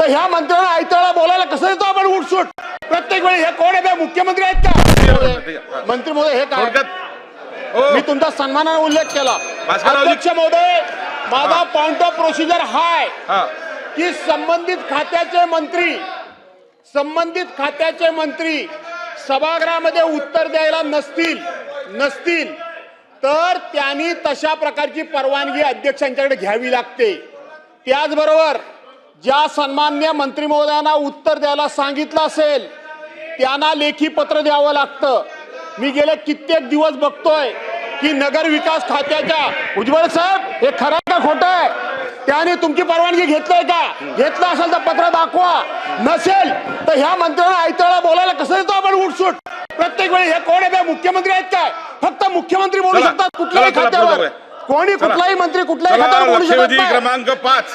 तर ह्या मंत्र्यांना आयत्याला बोलायला कसं देतो आपण उठसूट? प्रत्येक वेळी हे कोण आहे? मुख्यमंत्री आहेत का? मंत्री महोदय हे काय? हो. मी तुमचा सन्मानाने उल्लेख केला. अध्यक्ष महोदय माझा पॉइंट ऑफ प्रोसिजर हा आहे हा. की संबंधित खात्याचे मंत्री संबंधित खात्याचे मंत्री सभागृहामध्ये उत्तर द्यायला नसतील नसतील तर त्यांनी तशा प्रकारची परवानगी अध्यक्षांच्याकडे घ्यावी लागते. त्याचबरोबर ज्या सन्मान्य मंत्री महोदयांना उत्तर द्यायला सांगितलं असेल त्यांना लेखी पत्र द्यावं लागतं मी गेले कित्येक दिवस बघतोय की नगर विकास खात्याच्या उज्ज्वल साहेब हे खरं का खोटं आहे त्याने तुमची परवानगी घेतलंय का घेतलं असेल तर पत्र दाखवा नसेल तर ह्या मंत्र्यांना आयत्याला बोलायला कसं देतो आपण उठसूट प्रत्येक वेळी हे कोण आहे? मुख्यमंत्री आहेत काय फक्त मुख्यमंत्री बोलू. शकतात कुठल्याही खात्यावर. कोणी. कुठलाही मंत्री कुठल्याही खात्यावर बोलू शकत क्रमांक पाच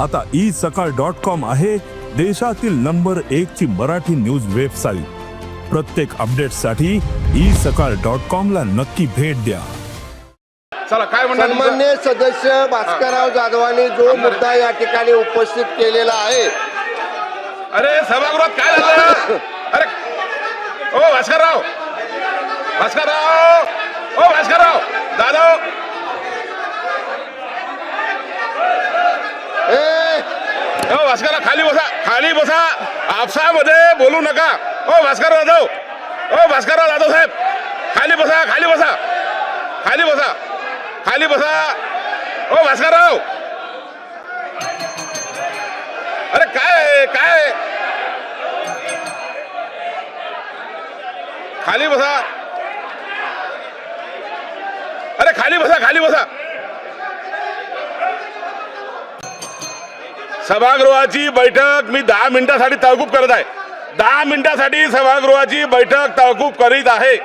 आता ई सकाळ डॉट कॉम आहे देशातील नंबर एक ची मराठी न्यूज वेबसाईट. प्रत्येक अपडेटसाठी ई सकाळ डॉट कॉम ला नक्की भेट द्या. चला काय म्हणणार सन्मान्य सदस्य भास्करराव जाधवांनी जो मुद्दा या ठिकाणी उपस्थित केलेला आहे. अरे सभागृहात काय झालं? अरे ओ भास्करराव! भास्करराव! ओ भास्करराव! दादा ओ खाली बसा खाली बसा. आपसामध्ये बोलू नका. ओ भास्कर जाधव ओ भास्करराव जाधव साहेब. खाली बसा खाली बसा. खाली बसा. खाली बसा. ओ भास्करराव. अरे काय काय खाली बसा. अरे खाली बसा खाली बसा. सभागृहाची बैठक मी दहा मिनिटासाठी तहकूब करत आहे. दहा मिनिटासाठी सभागृहाची बैठक तहकूब करीत आहे.